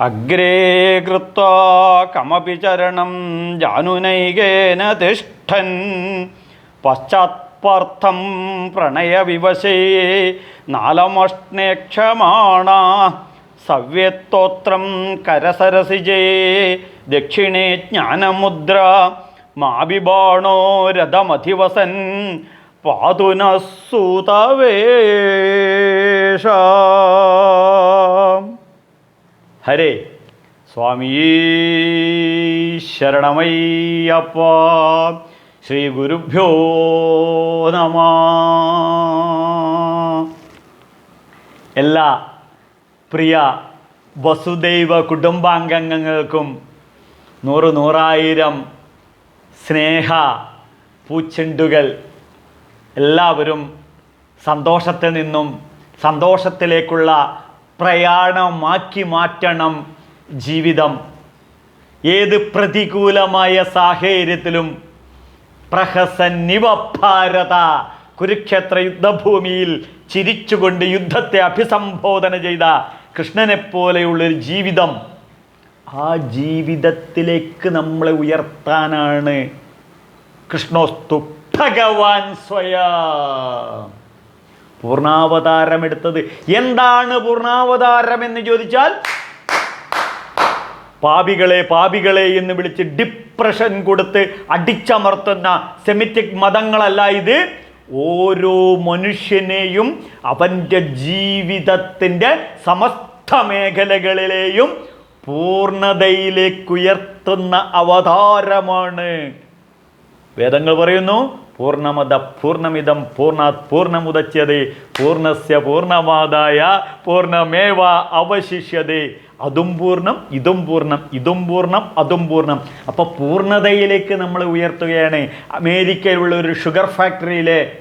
അഗ്രേ കൃത്വാ കമപി ചരണം ജാനുനൈകേന തിഷ്ഠൻ. പശ്ചാത്പാർത്ഥം പ്രണയവിവശേ നാലമഷ്ണേക്ഷമാണ. സവ്യത്തോത്രം കരസരസിജേ ദക്ഷിണേ ജ്ഞാനമുദ്ര. മാവിബാണോ രഥമധിവസൻ. പാതുനസൂതവേഷ. ഹരേ സ്വാമീ ശരണമയ്യപ്പ. ശ്രീ ഗുരുഭ്യോ നമ. എല്ലാ പ്രിയ വസുദൈവ കുടുംബാംഗങ്ങൾക്കും നൂറ് നൂറായിരം സ്നേഹ പൂച്ചെണ്ടുകൾ എല്ലാവരും സന്തോഷത്തിൽ നിന്നും സന്തോഷത്തിലേക്കുള്ള പ്രയാണമാക്കി മാറ്റണം ജീവിതം. ഏത് പ്രതികൂലമായ സാഹചര്യത്തിലും പ്രഹസന്നിവ ഭാരത കുരുക്ഷേത്ര യുദ്ധഭൂമിയിൽ ചിരിച്ചുകൊണ്ട് യുദ്ധത്തെ അഭിസംബോധന ചെയ്ത കൃഷ്ണനെപ്പോലെയുള്ളൊരു ജീവിതം ആ ജീവിതത്തിലേക്ക് നമ്മളെ ഉയർത്താനാണ് കൃഷ്ണോസ്തു ഭഗവാൻ സ്വയം. പൂർണാവതാരം എടുത്തത് എന്താണ് പൂർണാവതാരം എന്ന് ചോദിച്ചാൽ പാപികളെ പാപികളെ എന്ന് വിളിച്ച് ഡിപ്രഷൻ കൊടുത്ത് അടിച്ചമർത്തുന്ന സെമിറ്റിക് മതങ്ങളല്ല ഇത്. ഓരോ മനുഷ്യനെയും അവന്റെ ജീവിതത്തിന്റെ സമസ്ത മേഖലകളിലെയും പൂർണതയിലേക്കുയർത്തുന്ന അവതാരമാണ്. വേദങ്ങൾ പറയുന്നു പൂർണമത പൂർണമിതം പൂർണാത് പൂർണമുദച്ചത് പൂർണസ്യ പൂർണമാതായ പൂർണമേവ അവശിഷ്യതേ. അതും പൂർണം ഇതും പൂർണം ഇതും പൂർണം അതും പൂർണം. അപ്പോൾ പൂർണതയിലേക്ക് നമ്മൾ ഉയർത്തുകയാണ്. അമേരിക്കയിലുള്ള ഒരു ഷുഗർ ഫാക്ടറിയിലെ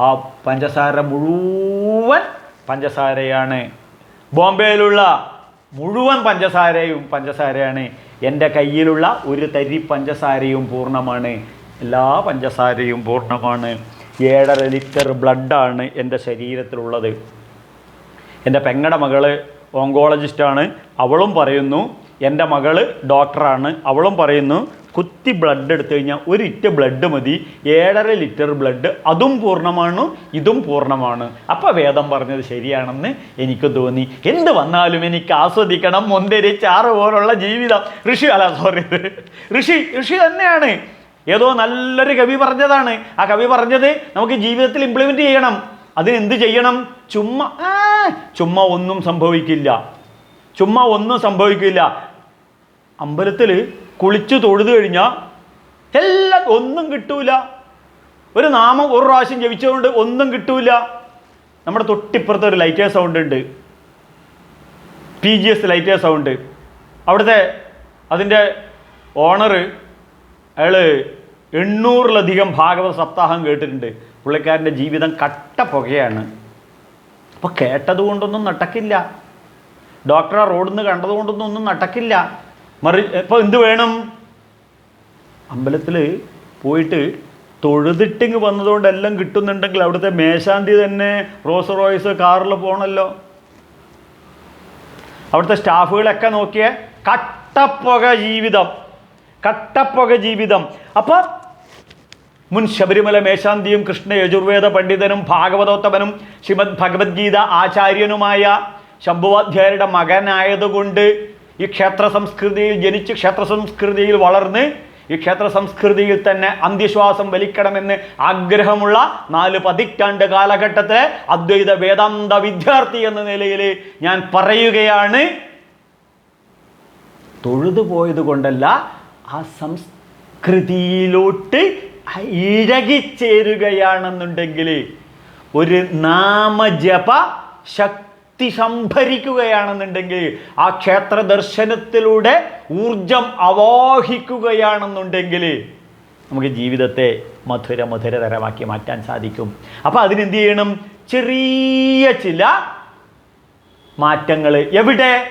ആ പഞ്ചസാര മുഴുവൻ പഞ്ചസാരയാണ്. ബോംബെയിലുള്ള മുഴുവൻ പഞ്ചസാരയും പഞ്ചസാരയാണ്. എന്റെ കയ്യിലുള്ള ഒരു തരി പഞ്ചസാരയും പൂർണമാണ്. എല്ലാ പഞ്ചസാരയും പൂർണമാണ്. ഏഴര ലിറ്റർ ബ്ലഡാണ് എന്റെ ശരീരത്തിലുള്ളത്. എന്റെ പെങ്ങടെ മകൾ ഓങ്കോളജിസ്റ്റാണ്. അവളും പറയുന്നു എന്റെ മകൾ ഡോക്ടറാണ്. അവളും പറയുന്നു കുത്തി ബ്ലഡ് എടുത്തു കഴിഞ്ഞാൽ ഒരു ബ്ലഡ് മതി. ഏഴര ലിറ്റർ ബ്ലഡ് അതും പൂർണമാണ് ഇതും പൂർണമാണ്. അപ്പോൾ വേദം പറഞ്ഞത് ശരിയാണെന്ന് എനിക്ക് തോന്നി. എന്ത് വന്നാലും എനിക്ക് ആസ്വദിക്കണം മുന്തിരി ചാറ് പോലുള്ള ജീവിതം. ഋഷി അല്ല സോറി ഋഷി ഋഷി തന്നെയാണ്. ഏതോ നല്ലൊരു കവി പറഞ്ഞതാണ്. ആ കവി പറഞ്ഞത് നമുക്ക് ജീവിതത്തിൽ ഇംപ്ലിമെന്റ് ചെയ്യണം. അതിനെന്ത് ചെയ്യണം? ചുമ്മാ ചുമ്മാ ഒന്നും സംഭവിക്കില്ല. ചുമ്മാ ഒന്നും സംഭവിക്കില്ല. അമ്പലത്തിൽ കുളിച്ച് തൊഴുതു കഴിഞ്ഞാൽ എല്ലാം ഒന്നും കിട്ടൂല. ഒരു നാമം ഒരു പ്രാവശ്യം ജപിച്ചതുകൊണ്ട് ഒന്നും കിട്ടൂല. നമ്മുടെ തൊട്ടിപ്പുറത്ത് ഒരു ലൈറ്റേ സൗണ്ട് ഉണ്ട്. പി ജി എസ് ലൈറ്റേ സൗണ്ട് അവിടുത്തെ അതിന്റെ ഓണർ അയാൾ എണ്ണൂറിലധികം ഭാഗവത സപ്താഹം കേട്ടിട്ടുണ്ട്. പുള്ളിക്കാരന്റെ ജീവിതം കട്ട പുകയാണ്. അപ്പോൾ കേട്ടതുകൊണ്ടൊന്നും നടക്കില്ല ഡോക്ടറെ റോഡിൽ നിന്ന് കണ്ടതുകൊണ്ടൊന്നും ഒന്നും നടക്കില്ല മറി ഇപ്പോൾ എന്ത് വേണം? അമ്പലത്തിൽ പോയിട്ട് തൊഴുതിട്ടിങ് വന്നതുകൊണ്ട് എല്ലാം കിട്ടുന്നുണ്ടെങ്കിൽ അവിടുത്തെ മേശാന്തി തന്നെ റോസ് റോയ്സ് കാറിൽ പോകണമല്ലോ അവിടുത്തെ സ്റ്റാഫുകളൊക്കെ നോക്കിയ കട്ടപ്പുക ജീവിതം. കട്ടപ്പുക ജീവിതം. അപ്പോൾ മുൻ ശബരിമല മേശാന്തിയും കൃഷ്ണ യജുർവേദ പണ്ഡിതനും ഭാഗവതോത്തമനും ശ്രീമദ് ഭഗവത്ഗീത ആചാര്യനുമായ ശംഭുവാധ്യായരുടെ മകനായതുകൊണ്ട് ഈ ക്ഷേത്ര സംസ്കൃതിയിൽ ജനിച്ച് ക്ഷേത്ര സംസ്കൃതിയിൽ വളർന്ന് ഈ ക്ഷേത്ര സംസ്കൃതിയിൽ തന്നെ അന്ത്യശ്വാസം വലിക്കണമെന്ന് ആഗ്രഹമുള്ള നാല് പതിറ്റാണ്ട് കാലഘട്ടത്തിലെ അദ്വൈത വേദാന്ത വിദ്യാർത്ഥി എന്ന നിലയിൽ ഞാൻ പറയുകയാണ്. തൊഴുതു പോയത് കൊണ്ടല്ല ആ സംസ്കൃതിയിലോട്ട് ഇഴകിച്ചേരുകയാണെന്നുണ്ടെങ്കിൽ ഒരു നാമജപ ശക്തി സംഭരിക്കുകയാണെന്നുണ്ടെങ്കിൽ ആ ക്ഷേത്ര ദർശനത്തിലൂടെ ഊർജം അവാഹിക്കുകയാണെന്നുണ്ടെങ്കിൽ നമുക്ക് ജീവിതത്തെ മധുര മധുരതരമാക്കി മാറ്റാൻ സാധിക്കും. അപ്പോൾ അതിനെന്ത് ചെയ്യണം? ചെറിയ ചില മാറ്റങ്ങൾ. എവിടെ?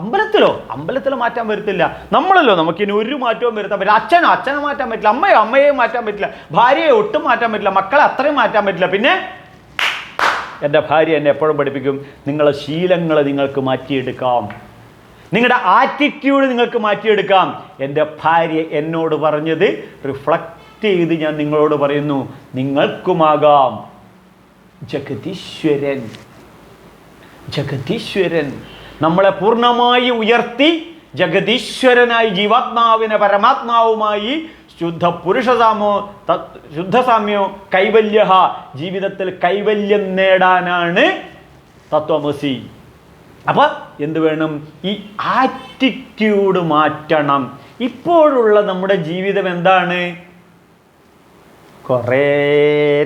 അമ്പലത്തിലോ? അമ്പലത്തിൽ മാറ്റാൻ വരത്തില്ല. നമ്മളല്ലോ നമുക്ക് ഇനി ഒരു മാറ്റവും വരുത്താൻ പറ്റില്ല. അച്ഛനോ? അച്ഛനെ മാറ്റാൻ പറ്റില്ല. അമ്മയോ? അമ്മയെ മാറ്റാൻ പറ്റില്ല. ഭാര്യയെ ഒട്ടും മാറ്റാൻ പറ്റില്ല. മക്കളെ അത്രയും മാറ്റാൻ പറ്റില്ല. പിന്നെ? എന്റെ ഭാര്യ എന്നെ എപ്പോഴും പഠിപ്പിക്കും നിങ്ങളെ ശീലങ്ങൾ നിങ്ങൾക്ക് മാറ്റിയെടുക്കാം. നിങ്ങളുടെ ആറ്റിറ്റ്യൂഡ് നിങ്ങൾക്ക് മാറ്റിയെടുക്കാം. എന്റെ ഭാര്യ എന്നോട് പറഞ്ഞത് റിഫ്ലക്റ്റ് ചെയ്ത് ഞാൻ നിങ്ങളോട് പറയുന്നു നിങ്ങൾക്കുമാകാം. ജഗതീശ്വരൻ ജഗതീശ്വരൻ നമ്മളെ പൂർണമായി ഉയർത്തി ജഗതീശ്വരനായി ജീവാത്മാവിനെ പരമാത്മാവുമായി ശുദ്ധ പുരുഷസാമോ ശുദ്ധസാമ്യോ കൈവല്യ ജീവിതത്തിൽ കൈവല്യം നേടാനാണ് തത്വമസി. അപ്പൊ എന്ത് വേണം? ഈ ആറ്റിറ്റ്യൂഡ് മാറ്റണം. ഇപ്പോഴുള്ള നമ്മുടെ ജീവിതം എന്താണ്? കുറേ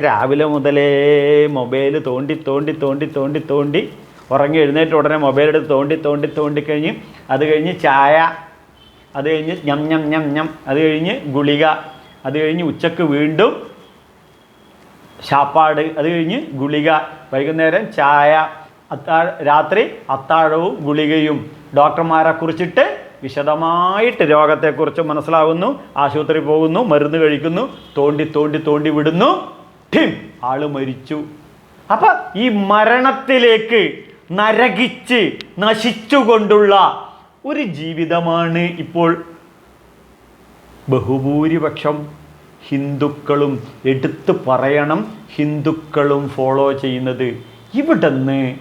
രാവിലെ മുതലേ മൊബൈൽ തോണ്ടി തോണ്ടി തോണ്ടി തോണ്ടി തോണ്ടി ഉറങ്ങി എഴുന്നേറ്റ് ഉടനെ മൊബൈൽ എടുത്ത് തോണ്ടി തോണ്ടി തോണ്ടി കഴിഞ്ഞ് അത് കഴിഞ്ഞ് ചായ അത് കഴിഞ്ഞ് ഞം ഞം ഞം ഞം അത് കഴിഞ്ഞ് ഗുളിക അത് കഴിഞ്ഞ് ഉച്ചയ്ക്ക് വീണ്ടും ശാപ്പാട് അത് കഴിഞ്ഞ് ഗുളിക വൈകുന്നേരം ചായ അത്താഴ രാത്രി അത്താഴവും ഗുളികയും. ഡോക്ടർമാരെ കുറിച്ചിട്ട് വിശദമായിട്ട് രോഗത്തെക്കുറിച്ച് മനസ്സിലാകുന്നു ആശുപത്രി പോകുന്നു മരുന്ന് കഴിക്കുന്നു തോണ്ടി തോണ്ടി തോണ്ടി വിടുന്നു. ഠിം ആൾ മരിച്ചു. അപ്പം ഈ മരണത്തിലേക്ക് നരകിച്ച് നശിച്ചുകൊണ്ടുള്ള ഒരു ജീവിതമാണ് ഇപ്പോൾ ബഹുഭൂരിപക്ഷം ഹിന്ദുക്കളും എടുത്തു പറയണം ഹിന്ദുക്കളും ഫോളോ ചെയ്യുന്നത്. ഇവിടുന്ന്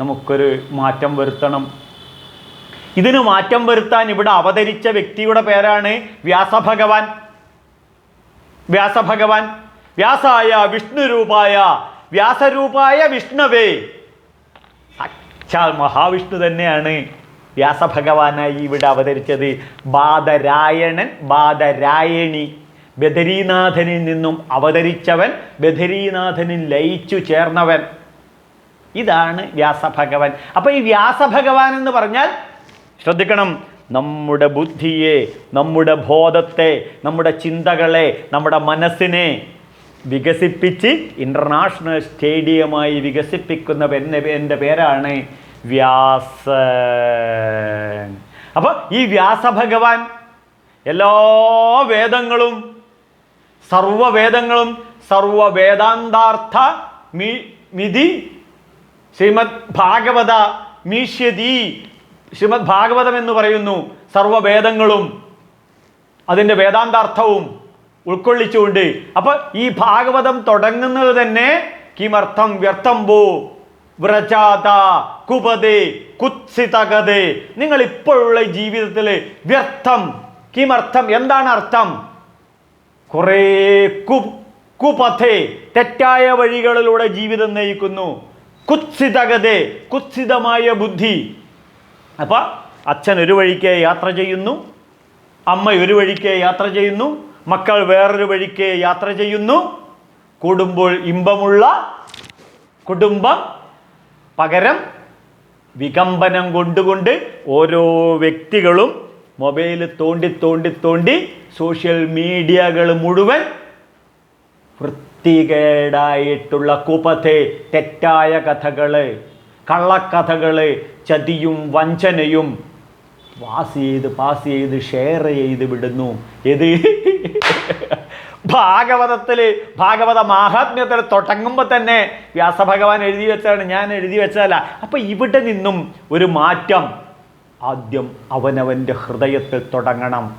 നമുക്കൊരു മാറ്റം വരുത്തണം. ഇതിന് മാറ്റം വരുത്താൻ ഇവിടെ അവതരിച്ച വ്യക്തിയുടെ പേരാണ് വ്യാസഭഗവാൻ. വ്യാസഭഗവാൻ. വ്യാസായ വിഷ്ണുരൂപായ. വ്യാസരൂപായ വിഷ്ണവേ. സാക്ഷാൽ മഹാവിഷ്ണു തന്നെയാണ് വ്യാസഭഗവാനായി ഇവിടെ അവതരിച്ചത്. ബാദരായണൻ ബാദരായണി. ബദരീനാഥനിൽ നിന്നും അവതരിച്ചവൻ ബദരീനാഥനിൽ ലയിച്ചു ചേർന്നവൻ. ഇതാണ് വ്യാസഭഗവാൻ. അപ്പോൾ ഈ വ്യാസഭഗവാൻ എന്ന് പറഞ്ഞാൽ ശ്രദ്ധിക്കണം നമ്മുടെ ബുദ്ധിയെ നമ്മുടെ ബോധത്തെ നമ്മുടെ ചിന്തകളെ നമ്മുടെ മനസ്സിനെ വികസിപ്പിച്ച് ഇന്റർനാഷണൽ സ്റ്റേഡിയമായി വികസിപ്പിക്കുന്ന എന്റെ പേരാണ് വ്യാസൻ. അപ്പോൾ ഈ വ്യാസഭഗവാൻ എല്ലാ വേദങ്ങളും സർവവേദങ്ങളും സർവവേദാന്താർത്ഥ മി മിതി ശ്രീമദ് ഭാഗവത മീഷ്യതി ശ്രീമദ് ഭാഗവതം എന്ന് പറയുന്നു സർവവേദങ്ങളും അതിന്റെ വേദാന്താർത്ഥവും. ഉൾക്കൊള്ളിച്ചുകൊണ്ട്. അപ്പൊ ഈ ഭാഗവതം തുടങ്ങുന്നത് തന്നെ കിമർത്ഥം വ്യർത്ഥം പോ വ്രജാത കുപതേ കുത്സിതകതേ. നിങ്ങൾ ഇപ്പോഴുള്ള ജീവിതത്തിൽ വ്യർത്ഥം കിമർത്ഥം എന്താണ് അർത്ഥം? കുറേ കു കുപഥേ തെറ്റായ വഴികളിലൂടെ ജീവിതം നയിക്കുന്നു. കുത്സിതകതേ കുത്സിതമായ ബുദ്ധി. അപ്പൊ അച്ഛൻ ഒരു വഴിക്ക് യാത്ര ചെയ്യുന്നു അമ്മ ഒരു വഴിക്ക് യാത്ര ചെയ്യുന്നു മക്കൾ വേറൊരു വഴിക്ക് യാത്ര ചെയ്യുന്നു. കൂടുമ്പോൾ ഇമ്പമുള്ള കുടുംബം പകരം വികമ്പനം കൊണ്ടുകൊണ്ട് ഓരോ വ്യക്തികളും മൊബൈൽ തോണ്ടി തോണ്ടി തോണ്ടി സോഷ്യൽ മീഡിയകൾ മുഴുവൻ വൃത്തികേടായിട്ടുള്ള കുപത്തെ തെറ്റായ കഥകൾ കള്ളക്കഥകൾ ചതിയും വഞ്ചനയും പാസ് ചെയ്ത് പാസ് ചെയ്ത് ഷെയർ ചെയ്ത് വിടുന്നു. ഏത്? ഭാഗവതത്തിൽ ഭാഗവത മാഹാത്മ്യത്തിൽ തുടങ്ങുമ്പോൾ തന്നെ വ്യാസഭഗവാൻ എഴുതി വെച്ചാണ് ഞാൻ എഴുതി വെച്ചതല്ല. അപ്പൊ ഇവിടെ നിന്നും ഒരു മാറ്റം ആദ്യം അവനവന്റെ ഹൃദയത്തിൽ തുടങ്ങണം.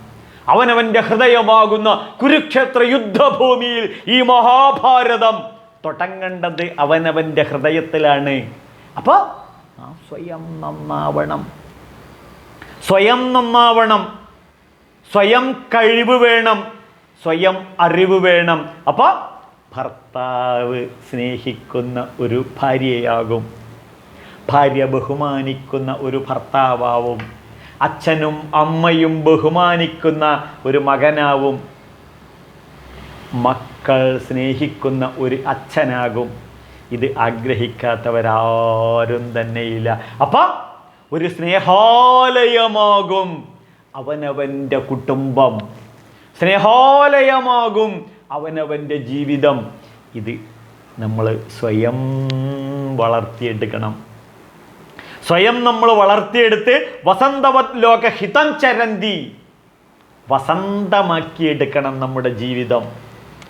അവനവന്റെ ഹൃദയമാകുന്ന കുരുക്ഷേത്ര യുദ്ധഭൂമിയിൽ ഈ മഹാഭാരതം തുടങ്ങേണ്ടത് അവനവന്റെ ഹൃദയത്തിലാണ്. അപ്പോൾ സ്വയം നന്നാവണം. സ്വയം നന്നാവണം. സ്വയം കഴിവ് വേണം. സ്വയം അറിവ് വേണം. അപ്പോൾ ഭർത്താവ് സ്നേഹിക്കുന്ന ഒരു ഭാര്യയാകും. ഭാര്യ ബഹുമാനിക്കുന്ന ഒരു ഭർത്താവാവും. അച്ഛനും അമ്മയും ബഹുമാനിക്കുന്ന ഒരു മകനാവും. മക്കൾ സ്നേഹിക്കുന്ന ഒരു അച്ഛനാകും. ഇത് ആഗ്രഹിക്കാത്തവരാരും തന്നെയില്ല. അപ്പം ഒരു സ്നേഹാലയമാകും അവനവന്റെ കുടുംബം. സ്നേഹാലയമാകും അവനവന്റെ ജീവിതം. ഇത് നമ്മൾ സ്വയം വളർത്തിയെടുക്കണം. സ്വയം നമ്മൾ വളർത്തിയെടുത്ത് വസന്തവത് ലോക ഹിതം ചരന്തി. വസന്തമാക്കിയെടുക്കണം നമ്മുടെ ജീവിതം.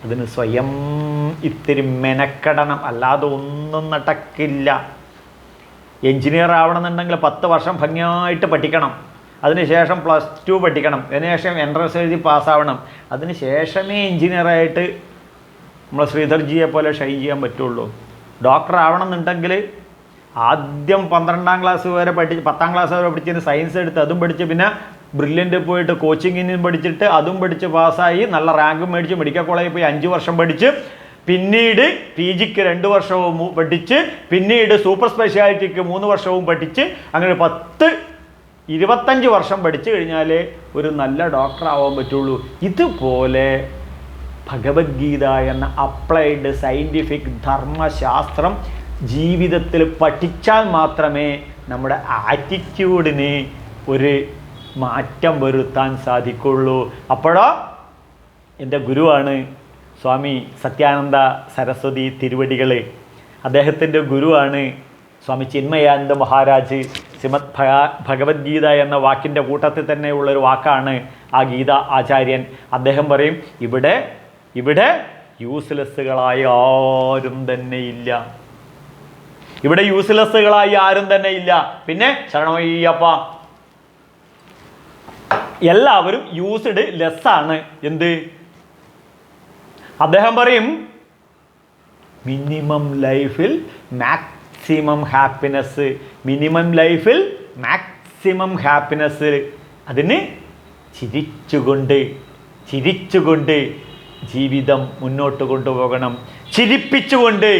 അതിന് സ്വയം ഇത്തിരി മെനക്കെടണം. അല്ലാതെ ഒന്നും നടക്കില്ല. എഞ്ചിനീയർ ആവണമെന്നുണ്ടെങ്കിൽ പത്ത് വർഷം ഭംഗിയായിട്ട് പഠിക്കണം. അതിനുശേഷം പ്ലസ് ടു പഠിക്കണം. അതിനുശേഷം എൻട്രൻസ് എഴുതി പാസ്സാവണം അതിനുശേഷമേ എഞ്ചിനീയറായിട്ട് നമ്മൾ ശ്രീധർജിയെ പോലെ ഷൈൻ ചെയ്യാൻ പറ്റുള്ളൂ. ഡോക്ടർ ആവണമെന്നുണ്ടെങ്കിൽ ആദ്യം പന്ത്രണ്ടാം ക്ലാസ് വരെ പഠിച്ച് പത്താം ക്ലാസ് വരെ പഠിച്ചതിന് സയൻസ് എടുത്ത് അതും പഠിച്ച് പിന്നെ ബ്രില്യന്റ് പോയിട്ട് കോച്ചിങ്ങിനും പഠിച്ചിട്ട് അതും പഠിച്ച് പാസ്സായി നല്ല റാങ്കും മേടിച്ച് മെഡിക്കൽ കോളേജിൽ പോയി അഞ്ച് വർഷം പഠിച്ച് പിന്നീട് പി ജിക്ക് രണ്ട് വർഷവും പഠിച്ച് പിന്നീട് സൂപ്പർ സ്പെഷ്യാലിറ്റിക്ക് മൂന്ന് വർഷവും പഠിച്ച് അങ്ങനെ പത്ത് ഇരുപത്തഞ്ച് വർഷം പഠിച്ചു കഴിഞ്ഞാലേ ഒരു നല്ല ഡോക്ടറാവാൻ പറ്റുള്ളൂ. ഇതുപോലെ ഭഗവത്ഗീത എന്ന അപ്ലൈഡ് സയന്റിഫിക് ധർമ്മശാസ്ത്രം ജീവിതത്തിൽ പഠിച്ചാൽ മാത്രമേ നമ്മുടെ ആറ്റിറ്റ്യൂഡിന് ഒരു മാറ്റം വരുത്താൻ സാധിക്കുള്ളൂ. അപ്പോഴോ? എന്റെ ഗുരുവാണ് സ്വാമി സത്യാനന്ദ സരസ്വതി തിരുവടികൾ അദ്ദേഹത്തിന്റെ ഗുരുവാണ് സ്വാമി ചിന്മയാനന്ദ മഹാരാജ് ശ്രീമദ് ഭഗ ഭഗവത്ഗീത എന്ന വാക്കിന്റെ കൂട്ടത്തിൽ തന്നെ ഉള്ളൊരു വാക്കാണ് ആ ഗീത ആചാര്യൻ. അദ്ദേഹം പറയും ഇവിടെ ഇവിടെ യൂസ്ലെസ്സുകളായി ആരും തന്നെ ഇല്ല. ഇവിടെ യൂസ്ലെസ്സുകളായി ആരും തന്നെ ഇല്ല. പിന്നെ ശരണമയ്യപ്പ. എല്ലാവരും യൂസ്ഡ് ലെസ്സാണ് എന്ത്? അദ്ദേഹം പറയും മിനിമം ലൈഫിൽ മാക്സിമം ഹാപ്പിനെസ് മിനിമം ലൈഫിൽ മാക്സിമം ഹാപ്പിനെസ് അതിന് ചിരിച്ചുകൊണ്ട് ചിരിച്ചുകൊണ്ട് ജീവിതം മുന്നോട്ട് കൊണ്ടുപോകണം. ചിരിപ്പിച്ചുകൊണ്ട്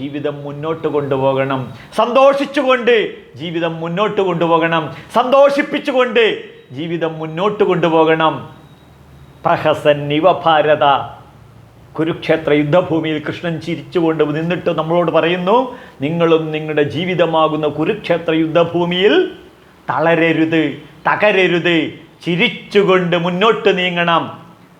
ജീവിതം മുന്നോട്ട് കൊണ്ടുപോകണം. സന്തോഷിച്ചുകൊണ്ട് ജീവിതം മുന്നോട്ട് കൊണ്ടുപോകണം. സന്തോഷിപ്പിച്ചുകൊണ്ട് ജീവിതം മുന്നോട്ട് കൊണ്ടുപോകണം. പ്രഹസൻ ഇവ ഭാരത. കുരുക്ഷേത്ര യുദ്ധഭൂമിയിൽ കൃഷ്ണൻ ചിരിച്ചുകൊണ്ട് നിന്നിട്ട് നമ്മളോട് പറയുന്നു നിങ്ങളും നിങ്ങളുടെ ജീവിതമാകുന്ന കുരുക്ഷേത്ര യുദ്ധഭൂമിയിൽ തളരരുത് തകരരുത് ചിരിച്ചുകൊണ്ട് മുന്നോട്ട് നീങ്ങണം.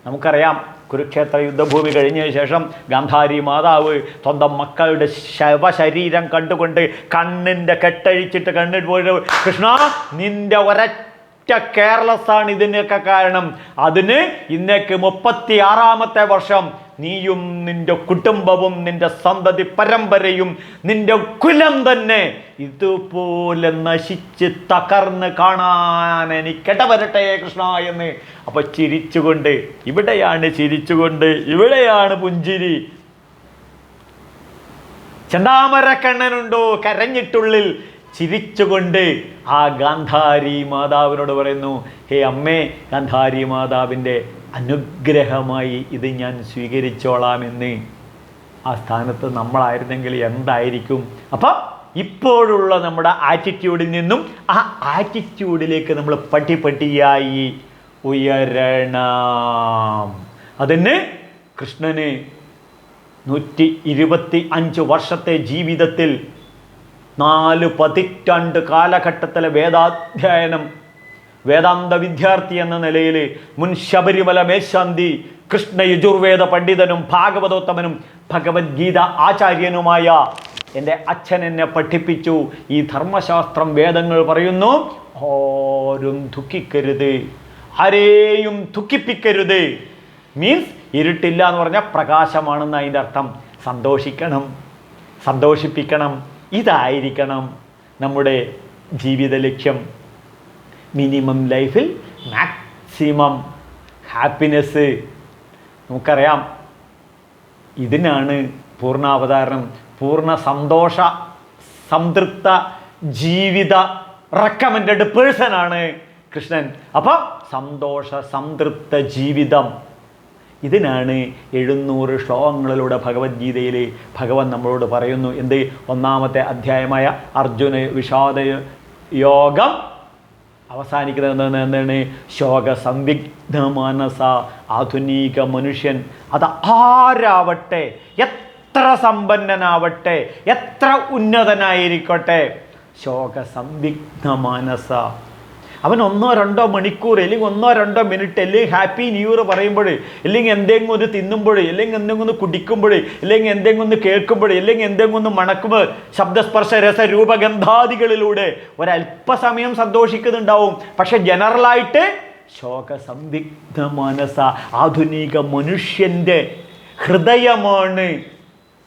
നമുക്കറിയാം കുരുക്ഷേത്ര യുദ്ധഭൂമി കഴിഞ്ഞ ശേഷം ഗാന്ധാരി മാതാവ് സ്വന്തം മക്കളുടെ ശവശരീരം കണ്ടുകൊണ്ട് കണ്ണിന്റെ കെട്ടഴിച്ചിട്ട് കണ്ണിൽ പോയിട്ട് കൃഷ്ണ നിന്റെ ഒരൊറ്റ കെയർലെസ് ആണ് ഇതിനൊക്കെ കാരണം. അതിന് ഇന്നേക്ക് മുപ്പത്തി ആറാമത്തെ വർഷം. നീയും നിന്റെ കുടുംബവും നിന്റെ സന്തതി പരമ്പരയും നിന്റെ കുലം തന്നെ ഇതുപോലെ നശിച്ച് തകർന്ന് കാണാൻ എനിക്കിട വരട്ടെ കൃഷ്ണ എന്ന്. അപ്പൊ ചിരിച്ചുകൊണ്ട് ഇവിടെയാണ് ചിരിച്ചുകൊണ്ട് ഇവിടെയാണ് പുഞ്ചിരി. ചെന്താമരക്കണ്ണനുണ്ടോ കരഞ്ഞിട്ടുള്ളിൽ? ചിരിച്ചുകൊണ്ട് ആ ഗാന്ധാരി മാതാവിനോട് പറയുന്നു ഹേ അമ്മേ ഗാന്ധാരി മാതാവിന്റെ അനുഗ്രഹമായി ഇത് ഞാൻ സ്വീകരിച്ചോളാമെന്ന്. ആ സ്ഥാനത്ത് നമ്മളായിരുന്നെങ്കിൽ എന്തായിരിക്കും? അപ്പം ഇപ്പോഴുള്ള നമ്മുടെ ആറ്റിറ്റ്യൂഡിൽ നിന്നും ആ ആറ്റിറ്റ്യൂഡിലേക്ക് നമ്മൾ പട്ടിപ്പട്ടിയായി ഉയരണം. അതിന് കൃഷ്ണന് നൂറ്റി ഇരുപത്തി അഞ്ച് വർഷത്തെ ജീവിതത്തിൽ നാല് പതിറ്റാണ്ട് കാലഘട്ടത്തിലെ വേദാധ്യയനം. വേദാന്ത വിദ്യാർത്ഥി എന്ന നിലയിൽ മുൻ ശബരിമല മേശാന്തി കൃഷ്ണ യജുർവേദ പണ്ഡിതനും ഭാഗവതോത്തമനും ഭഗവത്ഗീത ആചാര്യനുമായ എന്റെ അച്ഛൻ എന്നെ പഠിപ്പിച്ചു. ഈ ധർമ്മശാസ്ത്രം വേദങ്ങൾ പറയുന്നു ഓരും ദുഃഖിക്കരുത്. ആരെയും ദുഃഖിപ്പിക്കരുത്. മീൻസ് ഇരുട്ടില്ല എന്ന് പറഞ്ഞാൽ പ്രകാശമാണെന്ന് അതിന്റെ അർത്ഥം. സന്തോഷിക്കണം. സന്തോഷിപ്പിക്കണം. ഇതായിരിക്കണം നമ്മുടെ ജീവിത ലക്ഷ്യം. മിനിമം ലൈഫിൽ മാക്സിമം ഹാപ്പിനെസ് നമുക്കറിയാം ഇതിനാണ് പൂർണാവതാരണം പൂർണ സന്തോഷ സംതൃപ്ത ജീവിത റെക്കമെൻഡഡ് പേഴ്സൺ ആണ് കൃഷ്ണൻ. അപ്പോൾ സന്തോഷ സംതൃപ്ത ജീവിതം ഇതിനാണ് എഴുന്നൂറ് ശ്ലോകങ്ങളിലൂടെ ഭഗവത്ഗീതയിൽ ഭഗവാൻ നമ്മളോട് പറയുന്നു. എന്ത്? ഒന്നാമത്തെ അധ്യായമായ അർജുന വിഷാദ യോഗം. അവസാനിക്കുന്നത് എന്താണ്? ശോക സംവിഗ്ധ മനസ ആധുനിക മനുഷ്യൻ. അത് ആരാവട്ടെ? എത്ര സമ്പന്നനാവട്ടെ? എത്ര ഉന്നതനായിരിക്കട്ടെ? ശോക സംവിഗ്ധ മനസ. അവൻ ഒന്നോ രണ്ടോ മണിക്കൂർ അല്ലെങ്കിൽ ഒന്നോ രണ്ടോ മിനിറ്റ് അല്ലെങ്കിൽ ഹാപ്പി ന്യൂ ഇയർ പറയുമ്പോൾ അല്ലെങ്കിൽ എന്തെങ്കിലും ഒന്ന് തിന്നുമ്പോൾ അല്ലെങ്കിൽ എന്തെങ്കിലും ഒന്ന് കുടിക്കുമ്പോൾ അല്ലെങ്കിൽ എന്തെങ്കിലും ഒന്ന് കേൾക്കുമ്പോൾ അല്ലെങ്കിൽ എന്തെങ്കിലും ഒന്ന് മണക്കുമ്പോൾ ശബ്ദസ്പർശ രസ രൂപഗന്ധാദികളിലൂടെ ഒരല്പസമയം സന്തോഷിക്കുന്നുണ്ടാവും. പക്ഷെ ജനറലായിട്ട് ശോക സംവിഗ്ധ മനസ ആധുനിക മനുഷ്യന്റെ ഹൃദയമാണ്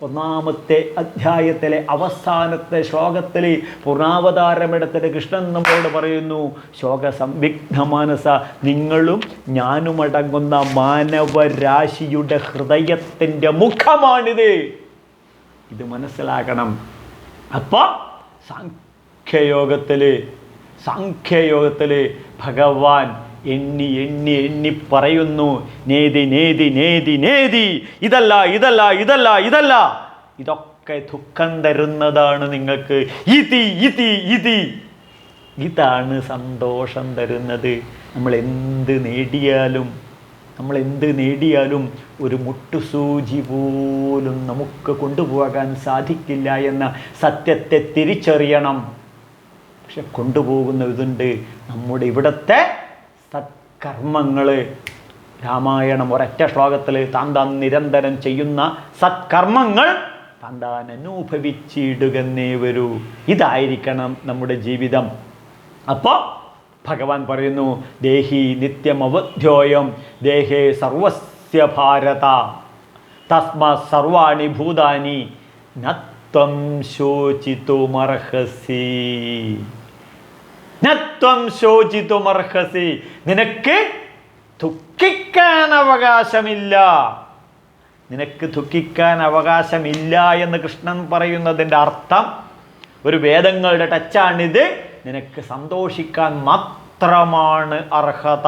ഒന്നാമത്തെ അധ്യായത്തിലെ അവസാനത്തെ ശ്ലോകത്തിൽ പൂർണാവതാരമെടുത്തിട്ട് കൃഷ്ണൻ നമ്മളോട് പറയുന്നു ശോക സംവിഗ്ന മനസ നിങ്ങളും ഞാനുമടങ്ങുന്ന മാനവരാശിയുടെ ഹൃദയത്തിന്റെ മുഖമാണിത്. ഇത് മനസ്സിലാക്കണം. അപ്പോൾ സാഖ്യയോഗത്തിൽ സാഖ്യയോഗത്തിൽ ഭഗവാൻ എണ്ണി എണ്ണി എണ്ണി പറയുന്നു. നേതി നേതി നേതി നേതി. ഇതല്ല ഇതല്ല ഇതല്ല ഇതല്ല. ഇതൊക്കെ ദുഃഖം തരുന്നതാണ് നിങ്ങൾക്ക്. ഇതി ഇതി ഇതി. ഇതാണ് സന്തോഷം തരുന്നത്. നമ്മൾ എന്ത് നേടിയാലും നമ്മൾ എന്ത് നേടിയാലും ഒരു മുട്ടുസൂചി പോലും നമുക്ക് കൊണ്ടുപോകാൻ സാധിക്കില്ല എന്ന സത്യത്തെ തിരിച്ചറിയണം. പക്ഷെ കൊണ്ടുപോകുന്ന ഇതുണ്ട് നമ്മുടെ ഇവിടുത്തെ സത്കർമ്മങ്ങൾ രാമായണം ഒരൊറ്റ ശ്ലോകത്തിൽ താൻ താൻ നിരന്തരം ചെയ്യുന്ന സത്കർമ്മങ്ങൾ താൻ താൻ അനുഭവിച്ചിടുകന്നേ വരൂ. ഇതായിരിക്കണം നമ്മുടെ ജീവിതം. അപ്പോൾ ഭഗവാൻ പറയുന്നു ദേഹി നിത്യം അവധ്യോയം ദേഹേ സർവസ്യ ഭാരത തസ്മ സർവാണി ഭൂതാനി നത്വം ശോചിതുമർഹസി. നത്വം ശോചിതുമർഹസി. നിനക്ക് ദുഃഖിക്കാൻ അവകാശമില്ല നിനക്ക് ദുഃഖിക്കാൻ അവകാശമില്ല എന്ന് കൃഷ്ണൻ പറയുന്നതിന്റെ അർത്ഥം ഒരു വേദങ്ങളുടെ ടച്ചാണിത്. നിനക്ക് സന്തോഷിക്കാൻ മാത്രമാണ് അർഹത.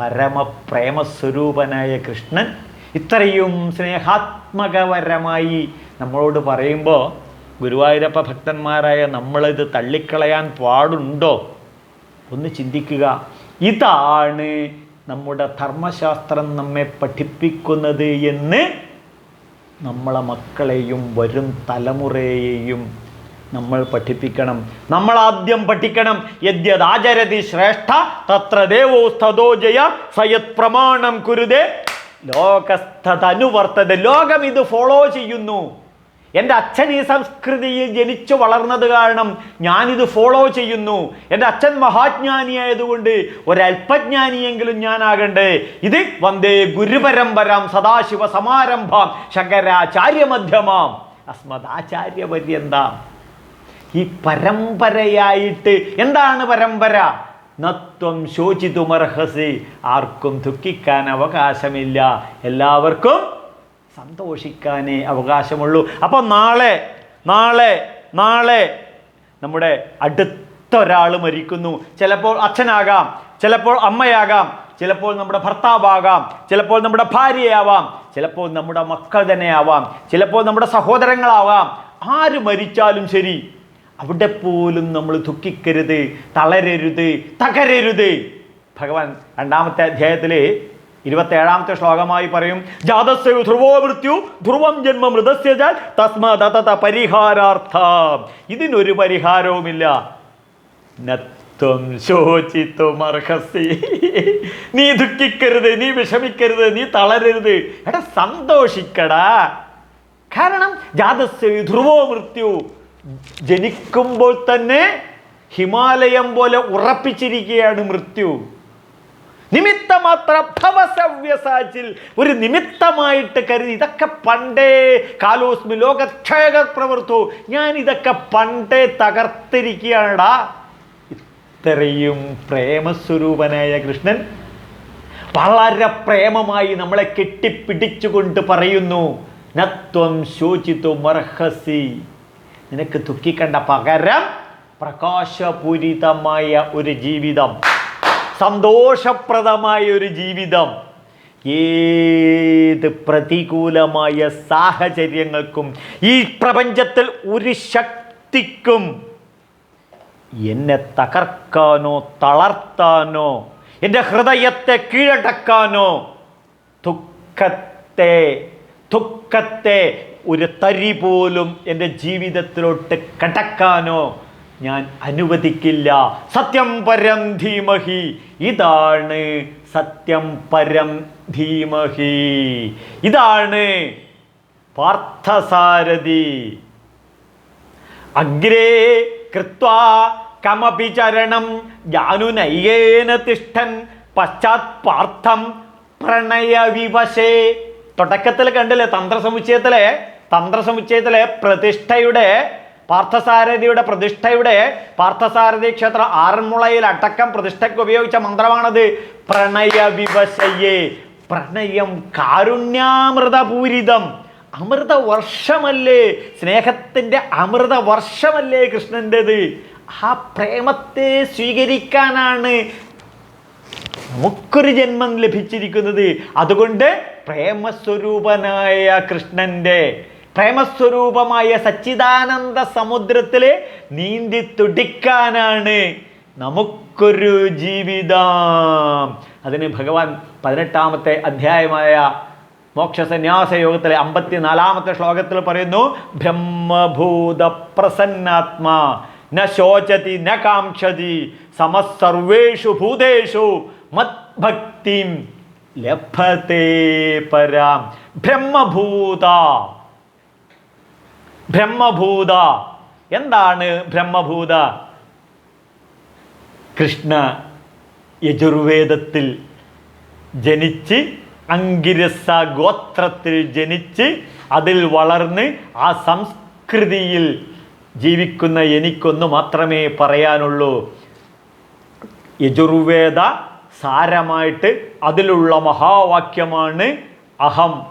പരമപ്രേമസ്വരൂപനായ കൃഷ്ണൻ ഇത്രയും സ്നേഹാത്മകപരമായി നമ്മളോട് പറയുമ്പോൾ ഗുരുവായൂരപ്പ ഭക്തന്മാരായ നമ്മളിത് തള്ളിക്കളയാൻ പാടുണ്ടോ? ഒന്ന് ചിന്തിക്കുക. ഇതാണ് നമ്മുടെ ധർമ്മശാസ്ത്രം നമ്മെ പഠിപ്പിക്കുന്നത് എന്ന് നമ്മളെ മക്കളെയും വരും തലമുറയെയും നമ്മൾ പഠിപ്പിക്കണം. നമ്മൾ ആദ്യം പഠിക്കണം യദ്യദാചരതി ശ്രേഷ്ഠ തത്ര ദേവോ സ്ഥതോ ജയ സയത് പ്രമാണം കുരുതേ. ലോകസ്ഥതനുവർത്തത. ലോകം ഇത് ഫോളോ ചെയ്യുന്നു. എന്റെ അച്ഛൻ ഈ സംസ്കൃതിയിൽ ജനിച്ചു വളർന്നത് കാരണം ഞാനിത് ഫോളോ ചെയ്യുന്നു. എന്റെ അച്ഛൻ മഹാജ്ഞാനിയായതുകൊണ്ട് ഒരൽപജ്ഞാനിയെങ്കിലും ഞാനാകണ്ടേ. ഇത് വന്ദേ ഗുരുപരമ്പരാം സദാശിവ സമാരംഭാം ശങ്കരാചാര്യമധ്യമാം. അസ്മദാചാര്യപര്യന്താം. ഈ പരമ്പരയായിട്ട് എന്താണ് പരമ്പര? നത്വം ശോചിതുമർഹസി. ആർക്കും ദുഃഖിക്കാൻ അവകാശമില്ല. എല്ലാവർക്കും സന്തോഷിക്കാനേ അവകാശമുള്ളൂ. അപ്പോൾ നാളെ നാളെ നാളെ നമ്മുടെ അടുത്തൊരാൾ മരിക്കുന്നു. ചിലപ്പോൾ അച്ഛനാകാം ചിലപ്പോൾ അമ്മയാകാം ചിലപ്പോൾ നമ്മുടെ ഭർത്താവാകാം ചിലപ്പോൾ നമ്മുടെ ഭാര്യയാവാം ചിലപ്പോൾ നമ്മുടെ മക്കൾ തന്നെ ആവാം ചിലപ്പോൾ നമ്മുടെ സഹോദരങ്ങളാവാം. ആര് മരിച്ചാലും ശരി അവിടെ പോലും നമ്മൾ ദുഃഖിക്കരുത് തളരരുത് തകരരുത്. ഭഗവാൻ രണ്ടാമത്തെ അധ്യായത്തിൽ ഇരുപത്തേഴാമത്തെ ശ്ലോകമായി പറയും ജാതസ്യു ധ്രുവോ മൃത്യു ധ്രുവം ജന്മ മൃതസ്യജാൽ തസ്മത പരിഹാരാർത്ഥം. ഇതിനൊരു പരിഹാരവുമില്ല. നീ ദുഃഖിക്കരുത് നീ വിഷമിക്കരുത് നീ തളരരുത്. എടാ സന്തോഷിക്കടാ. കാരണം ജാതസ്യ ധ്രുവോ മൃത്യു ജനിക്കുമ്പോൾ തന്നെ ഹിമാലയം പോലെ ഉറപ്പിച്ചിരിക്കുകയാണ് മൃത്യു. നിമിത്തമാത്ര ഭവസവ്യസാചിൽ ഒരു നിമിത്തമായിട്ട് കരുതി. ഇതൊക്കെ പണ്ടേ കാലോസ്മി ലോകക്ഷയക പ്രവർത്തു. ഞാൻ ഇതൊക്കെ പണ്ടേ തകർത്തിരിക്കുകയാണടാ. ഇത്രയും പ്രേമസ്വരൂപനായ കൃഷ്ണൻ വളരെ പ്രേമമായി നമ്മളെ കെട്ടിപ്പിടിച്ചുകൊണ്ട് പറയുന്നു നത്വം ശോചിത്തു മർഹസി നിനക്ക് ദുഃഖിക്കേണ്ട പകരം പ്രകാശപൂരിതമായ ഒരു ജീവിതം. സന്തോഷപ്രദമായ ഒരു ജീവിതം. ഏത് പ്രതികൂലമായ സാഹചര്യങ്ങൾക്കും ഈ പ്രപഞ്ചത്തിൽ ഒരു ശക്തിക്കും എന്നെ തകർക്കാനോ തളർത്താനോ എന്റെ ഹൃദയത്തെ കീഴടക്കാനോ ദുഃഖത്തെ ദുഃഖത്തെ ഒരു തരി പോലും എന്റെ ജീവിതത്തിലോട്ട് കടക്കാനോ ഞാൻ അനുവദിക്കില്ല. സത്യം പരം ധീമഹി. ഇതാണ് സത്യം പരം ധീമഹി. ഇതാണ് പാർത്ഥസാരഥി. അഗ്രേ കൃത്വാ കമപി ചരണം ജാനുനയ്യേന തിഷ്ഠൻ പശ്ചാത് പാർത്ഥം പ്രണയവിവശേ. തുടക്കത്തിൽ കണ്ടില്ലേ തന്ത്രസമുച്ചയത്തിലെ തന്ത്രസമുച്ചയത്തിലെ പ്രതിഷ്ഠയുടെ പാർത്ഥസാരഥിയുടെ പ്രതിഷ്ഠയുടെ പാർത്ഥസാരഥി ക്ഷേത്ര ആറന്മുളയിൽ അടക്കം പ്രതിഷ്ഠയ്ക്ക് ഉപയോഗിച്ച മന്ത്രമാണത് പ്രണയ വിവശയെ. പ്രണയം കാരുണ്യാമൃതപൂരിതം. അമൃത വർഷമല്ലേ? സ്നേഹത്തിന്റെ അമൃത വർഷമല്ലേ കൃഷ്ണന്റെത്? ആ പ്രേമത്തെ സ്വീകരിക്കാനാണ് നമുക്കൊരു ജന്മം ലഭിച്ചിരിക്കുന്നത്. അതുകൊണ്ട് പ്രേമസ്വരൂപനായ കൃഷ്ണന്റെ പ്രേമസ്വരൂപമായ സച്ചിദാനന്ദ സമുദ്രത്തിൽ നീന്തി തുടിക്കാനാണ് നമുക്കൊരു ജീവിതം. അതിന് ഭഗവാൻ പതിനെട്ടാമത്തെ അധ്യായമായ മോക്ഷസന്യാസ യോഗത്തിലെ അമ്പത്തിനാലാമത്തെ ശ്ലോകത്തിൽ പറയുന്നു ബ്രഹ്മഭൂത പ്രസന്നാത്മാ ന ശോചതി ന കാംക്ഷതി സമസർവേഷു ഭൂതേഷു മത്ഭക്തിം ലഭത്തെ പരാം. ബ്രഹ്മഭൂത ബ്രഹ്മഭൂത. എന്താണ് ബ്രഹ്മഭൂത? കൃഷ്ണ യജുർവേദത്തിൽ ജനിച്ച് അങ്കിരസ ഗോത്രത്തിൽ ജനിച്ച് അതിൽ വളർന്ന് ആ സംസ്കൃതിയിൽ ജീവിക്കുന്ന എനിക്കൊന്നു മാത്രമേ പറയാനുള്ളൂ. യജുർവേദ സാരമായിട്ട് അതിലുള്ള മഹാവാക്യമാണ് അഹം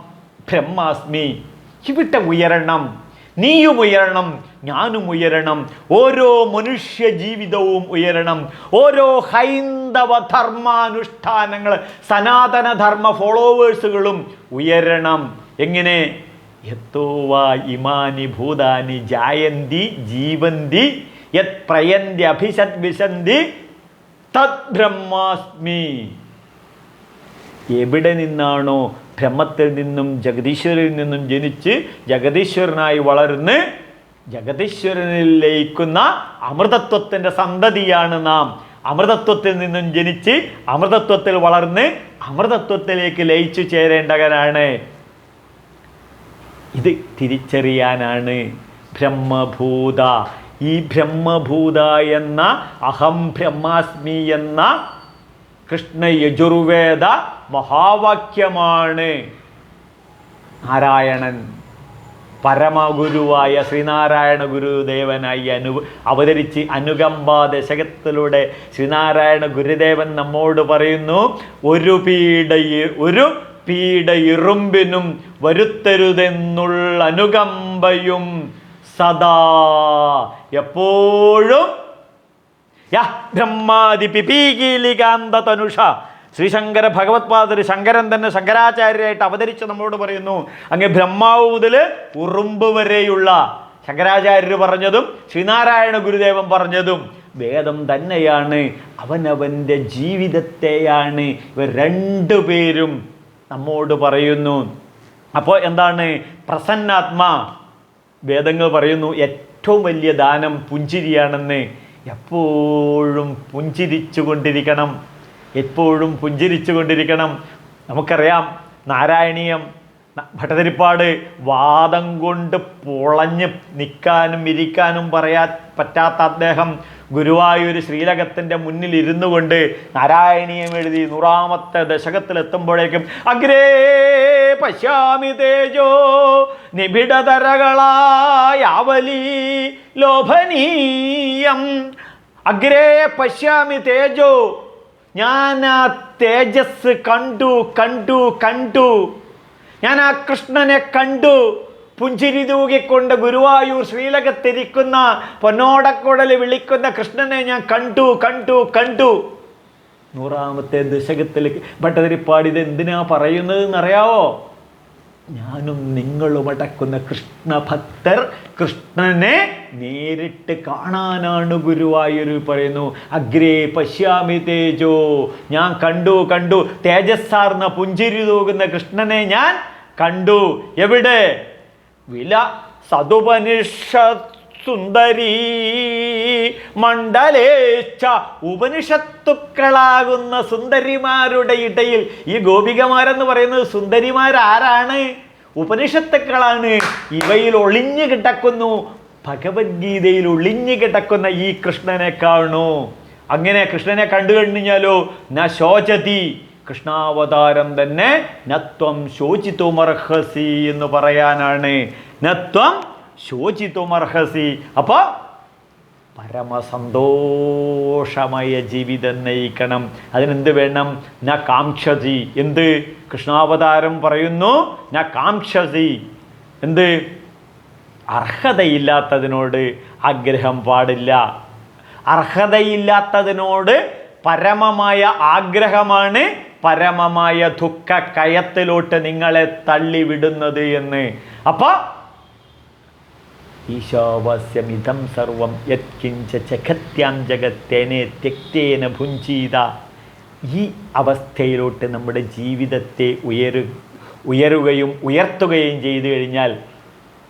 ബ്രഹ്മാസ്മി. ഇവിടെ ഉയരണം. നീയും ഉയരണം ഞാനും ഉയരണം. ഓരോ മനുഷ്യ ജീവിതവും ഉയരണം. ഓരോ ഹൈന്ദവ ധർമാനുഷ്ഠാനങ്ങൾ സനാതന ധർമ്മ ഫോളോവേഴ്സുകളും ഉയരണം. എങ്ങനെ? യത്തോവ ഇമാനി ഭൂതാനി ജായന്തി ജീവന്തി യത് പ്രയന്തി അഭിഷത് വിശന്തി തത് ബ്രഹ്മാസ്മി. എവിടെ നിന്നാണോ ബ്രഹ്മത്തിൽ നിന്നും ജഗദീശ്വരിൽ നിന്നും ജനിച്ച് ജഗദീശ്വരനായി വളർന്ന് ജഗദീശ്വരനിൽ ലയിക്കുന്ന അമൃതത്വത്തിന്റെ സന്തതിയാണ് നാം. അമൃതത്വത്തിൽ നിന്നും ജനിച്ച് അമൃതത്വത്തിൽ വളർന്ന് അമൃതത്വത്തിലേക്ക് ലയിച്ചു ചേരേണ്ടവരാണ്. ഇത് തിരിച്ചറിയാനാണ് ബ്രഹ്മഭൂത. ഈ ബ്രഹ്മഭൂത എന്ന അഹം ബ്രഹ്മാസ്മി എന്ന കൃഷ്ണ യജുർവേദ മഹാവാക്യമാണ്. നാരായണൻ പരമഗുരുവായ ശ്രീനാരായണ ഗുരുദേവനായി അനു അവതരിച്ച് അനുകമ്പ ദശകത്തിലൂടെ ശ്രീനാരായണ ഗുരുദേവൻ നമ്മോട് പറയുന്നു ഒരു പീഡയ ഒരു പീഡ ഇറുമ്പിനും വരുത്തരുതെന്നുള്ള അനുകമ്പയും സദാ എപ്പോഴും യാ ബ്രഹ്മാതി പിപീകീലികാന്ത തനുഷ ശ്രീശങ്കര ഭഗവത്പാദർ ശങ്കരൻ തന്നെ ശങ്കരാചാര്യരായിട്ട് അവതരിച്ച് നമ്മളോട് പറയുന്നു അങ്ങ് ബ്രഹ്മാവ് മുതൽ ഉറുമ്പ് വരെയുള്ള ശങ്കരാചാര്യർ പറഞ്ഞതും ശ്രീനാരായണ ഗുരുദേവൻ പറഞ്ഞതും വേദം തന്നെയാണ് അവനവന്റെ ജീവിതത്തെയാണ് ഇവർ രണ്ടുപേരും നമ്മോട് പറയുന്നു. അപ്പോൾ എന്താണ്? പ്രസന്നാത്മാ വേദങ്ങൾ പറയുന്നു ഏറ്റവും വലിയ ദാനം പുഞ്ചിരിയാണെന്ന് എപ്പോഴും പുഞ്ചിരിച്ചു കൊണ്ടിരിക്കണം എപ്പോഴും പുഞ്ചിരിച്ചു കൊണ്ടിരിക്കണം നമുക്കറിയാം നാരായണീയം ഭട്ടതിരിപ്പാട് വാദം കൊണ്ട് പൊളഞ്ഞ് നിൽക്കാനും ഇരിക്കാനും പറയാ പറ്റാത്ത അദ്ദേഹം ഗുരുവായൂർ ശ്രീലകത്തിന്റെ മുന്നിൽ ഇരുന്നു കൊണ്ട് നാരായണീയം എഴുതി നൂറാമത്തെ ദശകത്തിലെത്തുമ്പോഴേക്കും അഗ്രേ പശ്യാമി തേജോ നിബിഡതരകളായാവലി ലോഭനീയം. അഗ്രേ പശ്യാമി തേജോ ഞാൻ ആ തേജസ് കണ്ടു കണ്ടു കണ്ടു. ഞാൻ ആ കൃഷ്ണനെ കണ്ടു. പുഞ്ചിരി തൂകിക്കൊണ്ട് ഗുരുവായൂർ ശ്രീലകത്തിരിക്കുന്ന പൊന്നോടക്കുടൽ വിളിക്കുന്ന കൃഷ്ണനെ ഞാൻ കണ്ടു കണ്ടു കണ്ടു. നൂറാമത്തെ ദശകത്തിൽ ഭട്ടതിരിപ്പാട് ഇത് എന്തിനാ പറയുന്നത് എന്നറിയാവോ ഞാനും നിങ്ങളും അടക്കുന്ന കൃഷ്ണ ഭക്തർ കൃഷ്ണനെ നേരിട്ട് കാണാനാണ് ഗുരുവായൂർ പറയുന്നു. അഗ്രേ പശ്യാമി തേജോ ഞാൻ കണ്ടു കണ്ടു. തേജസ്സാർന്ന പുഞ്ചിരി തൂകുന്ന കൃഷ്ണനെ ഞാൻ കണ്ടു. എവിടെ? വില സതുപനിഷ സുന്ദരീ മണ്ഡലേച്ച ഉപനിഷത്തുക്കളാകുന്ന സുന്ദരിമാരുടെ ഇടയിൽ ഈ ഗോപികമാരെന്ന് പറയുന്നത് സുന്ദരിമാരാരാണ്? ഉപനിഷത്തുക്കളാണ്. ഇവയിൽ ഒളിഞ്ഞു കിടക്കുന്നു. ഭഗവത്ഗീതയിൽ ഒളിഞ്ഞു കിടക്കുന്ന ഈ കൃഷ്ണനെ കാണൂ. അങ്ങനെ കൃഷ്ണനെ കണ്ടു കഴിഞ്ഞാലോ ന ശോചതി. കൃഷ്ണാവതാരം തന്നെ നത്വം ശോചിത്തുമർഹസി എന്ന് പറയാനാണ്. നത്വം ശോചിത്തുമർഹസി അപ്പോൾ പരമസന്തോഷമായ ജീവിതം നയിക്കണം. അതിനെന്ത് വേണം? ന കാംക്ഷതി എന്ത്? കൃഷ്ണാവതാരം പറയുന്നു ന കാംക്ഷതി എന്ത്? അർഹതയില്ലാത്തതിനോട് ആഗ്രഹം പാടില്ല. അർഹതയില്ലാത്തതിനോട് പരമമായ ആഗ്രഹമിതാണ് പരമമായ ദുഃഖ കയത്തിലോട്ട് നിങ്ങളെ തള്ളിവിടുന്നത് എന്ന്. അപ്പോൾ ഈശോവാസ്യമിതം സർവം യത്കിഞ്ച ജഗത്യാം ജഗത്തേനെ തെക്തേന ഭുഞ്ചീത. ഈ അവസ്ഥയിലോട്ട് നമ്മുടെ ജീവിതത്തെ ഉയരു ഉയരുകയും ഉയർത്തുകയും ചെയ്തു കഴിഞ്ഞാൽ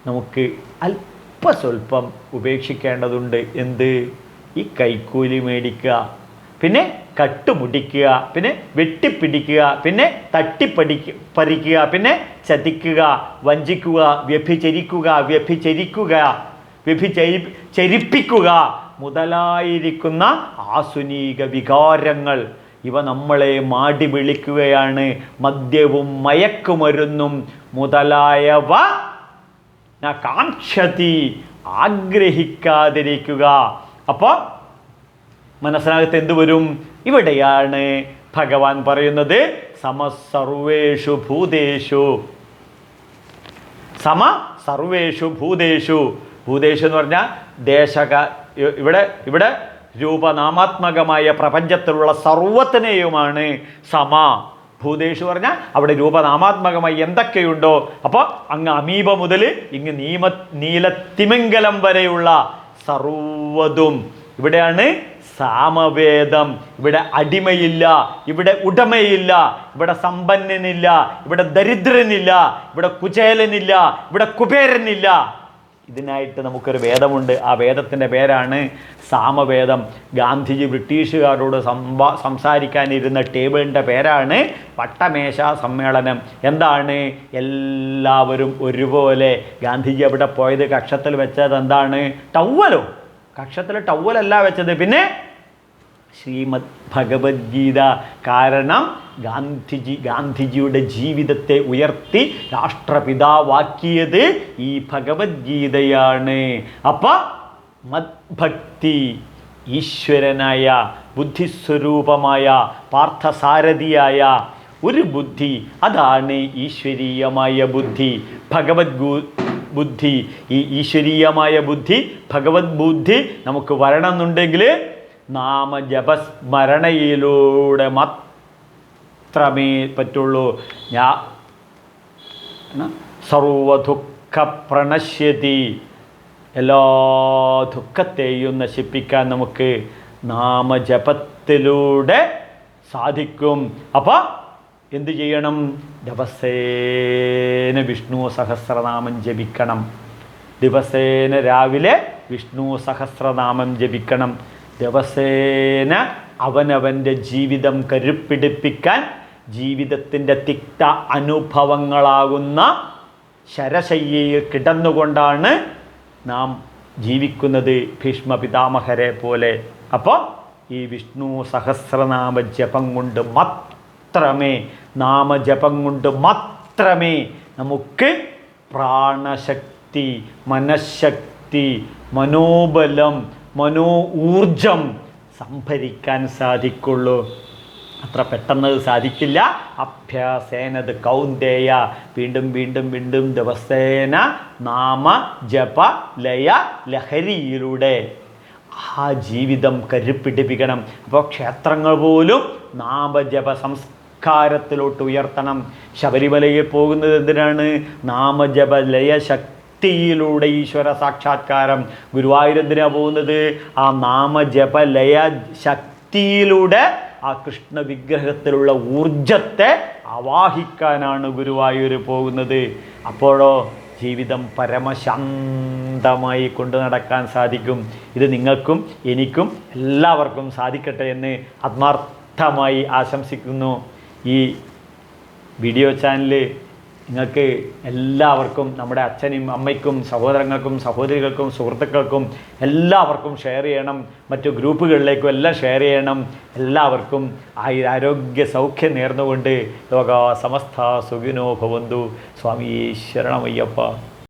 നമുക്ക് അല്പസ്വല്പം ഉപേക്ഷിക്കേണ്ടതുണ്ട്. എന്ത്? ഈ കൈക്കൂലി മേടിക്കുക. പിന്നെ കട്ടുമുടിക്കുക പിന്നെ വെട്ടിപ്പിടിക്കുക പിന്നെ തട്ടിപ്പടിക്ക പറിക്കുക പിന്നെ ചതിക്കുക വഞ്ചിക്കുക വ്യഭിചരിക്കുക വ്യഭിചരിക്കുക വ്യഭിചരി ചരിപ്പിക്കുക മുതലായിരിക്കുന്ന ആസുനീക വികാരങ്ങൾ. ഇവ നമ്മളെ മാടി വിളിക്കുകയാണ് മദ്യവും മയക്കുമരുന്നും മുതലായവ കാക്ഷതി ആഗ്രഹിക്കാതിരിക്കുക. അപ്പോൾ മനസ്സിനകത്ത് എന്ത് വരും? ഇവിടെയാണ് ഭഗവാൻ പറയുന്നത് സമസർവേഷു ഭൂതേഷു. സമ സർവേഷു ഭൂതേഷു. ഭൂതേഷു എന്ന് പറഞ്ഞാൽ ദേശക ഇവിടെ ഇവിടെ രൂപനാമാത്മകമായ പ്രപഞ്ചത്തിലുള്ള സർവത്തിനെയുമാണ് സമ. ഭൂതേഷു പറഞ്ഞാൽ അവിടെ രൂപനാമാത്മകമായി എന്തൊക്കെയുണ്ടോ. അപ്പോൾ അങ്ങ് അമീബ മുതൽ ഇങ്ങ് നീമ നീലത്തിമിംഗലം വരെയുള്ള സർവതും. ഇവിടെയാണ് സാമവേദം. ഇവിടെ അടിമയില്ല ഇവിടെ ഉടമയില്ല ഇവിടെ സമ്പന്നനില്ല ഇവിടെ ദരിദ്രനില്ല ഇവിടെ കുചേലനില്ല ഇവിടെ കുബേരനില്ല. ഇതിനായിട്ട് നമുക്കൊരു വേദമുണ്ട്. ആ വേദത്തിന്റെ പേരാണ് സാമവേദം. ഗാന്ധിജി ബ്രിട്ടീഷുകാരോട് സംവാ സംസാരിക്കാനിരുന്ന ടേബിളിന്റെ പേരാണ് വട്ടമേശ സമ്മേളനം. എന്താണ്? എല്ലാവരും ഒരുപോലെ. ഗാന്ധിജി അവിടെ പോയത് കക്ഷത്തിൽ വെച്ചത് എന്താണ്? ടവ്വലോ. കക്ഷത്തിൽ ടവ്വലല്ല വെച്ചത്. പിന്നെ ശ്രീമദ് ഭഗവത്ഗീത കാരണം ഗാന്ധിജി ഗാന്ധിജിയുടെ ജീവിതത്തെ ഉയർത്തി രാഷ്ട്രപിതാവാക്കിയത് ഈ ഭഗവത്ഗീതയാണ്. അപ്പൊ മദ്ഭക്തി ഈശ്വരനായ ബുദ്ധിസ്വരൂപമായ പാർത്ഥസാരഥിയായ ഒരു ബുദ്ധി അതാണ് ഈശ്വരീയമായ ബുദ്ധി. ഭഗവത് ബുദ്ധി ഈ ഈശ്വരീയമായ ബുദ്ധി ഭഗവത് ബുദ്ധി നമുക്ക് വരണമെന്നുണ്ടെങ്കിൽ നാമജപസ്മരണയിലൂടെ മാത്രമേ പറ്റുള്ളൂ. ഞാ സർവദുഃഖ പ്രണശ്യതി എല്ലാ ദുഃഖത്തെയും നശിപ്പിക്കാൻ നമുക്ക് നാമജപത്തിലൂടെ സാധിക്കും. അപ്പോൾ എന്തു ചെയ്യണം? ദിവസേന വിഷ്ണു സഹസ്രനാമം ജപിക്കണം. ദിവസേന രാവിലെ വിഷ്ണു സഹസ്രനാമം ജപിക്കണം. ദിവസേന അവനവന്റെ ജീവിതം കരുപ്പിടിപ്പിക്കാൻ ജീവിതത്തിന്റെ തിക്ത അനുഭവങ്ങളാകുന്ന ശരശയ്യയിൽ കിടന്നുകൊണ്ടാണ് നാം ജീവിക്കുന്നത് ഭീഷ്മ പിതാമഹരെ പോലെ. അപ്പോൾ ഈ വിഷ്ണു സഹസ്രനാമ ജപം കൊണ്ട് മാത്രമേ നാമജപം കൊണ്ട് മാത്രമേ നമുക്ക് പ്രാണശക്തി മനഃശക്തി മനോബലം മനോ ഊർജം സംഭരിക്കാൻ സാധിക്കുള്ളൂ. അത്ര പെട്ടെന്ന് സാധിക്കില്ല. അഭ്യാസേനത് കൗന്ദേയ. വീണ്ടും വീണ്ടും വീണ്ടും ദിവസേന നാമ ജപ ലയ ലഹരിയിലൂടെ. ആ ജീവിതം കരുപ്പിടിപ്പിക്കണം. അപ്പോൾ ക്ഷേത്രങ്ങൾ പോലും നാമജപ സംസ്കാരത്തിലോട്ട് ഉയർത്തണം. ശബരിമലയിൽ പോകുന്നത് എന്തിനാണ്? നാമജപ ലയ ശക്തിയിലൂടെ ഈശ്വര സാക്ഷാത്കാരം ഗുരുവായൂർ എന്തിനാ പോകുന്നത്. ആ നാമജപലയ ശക്തിയിലൂടെ ആ കൃഷ്ണ വിഗ്രഹത്തിലുള്ള ഊർജത്തെ ആവാഹിക്കാനാണ് ഗുരുവായൂർ പോകുന്നത്. അപ്പോഴോ ജീവിതം പരമശാന്തമായി കൊണ്ടു നടക്കാൻ സാധിക്കും. ഇത് നിങ്ങൾക്കും എനിക്കും എല്ലാവർക്കും സാധിക്കട്ടെ എന്ന് ആത്മാർത്ഥമായി ആശംസിക്കുന്നു. ഈ വീഡിയോ ചാനൽ നിങ്ങൾക്ക് എല്ലാവർക്കും നമ്മുടെ അച്ഛനും അമ്മയ്ക്കും സഹോദരങ്ങൾക്കും സഹോദരികൾക്കും സുഹൃത്തുക്കൾക്കും എല്ലാവർക്കും ഷെയർ ചെയ്യണം. മറ്റു ഗ്രൂപ്പുകളിലേക്കും എല്ലാം ഷെയർ ചെയ്യണം. എല്ലാവർക്കും ആരോഗ്യ സൗഖ്യം നേർന്നുകൊണ്ട് ലോക സമസ്ത സുഖിനോ ഭവന്തു. സ്വാമി ശരണമയ്യപ്പ.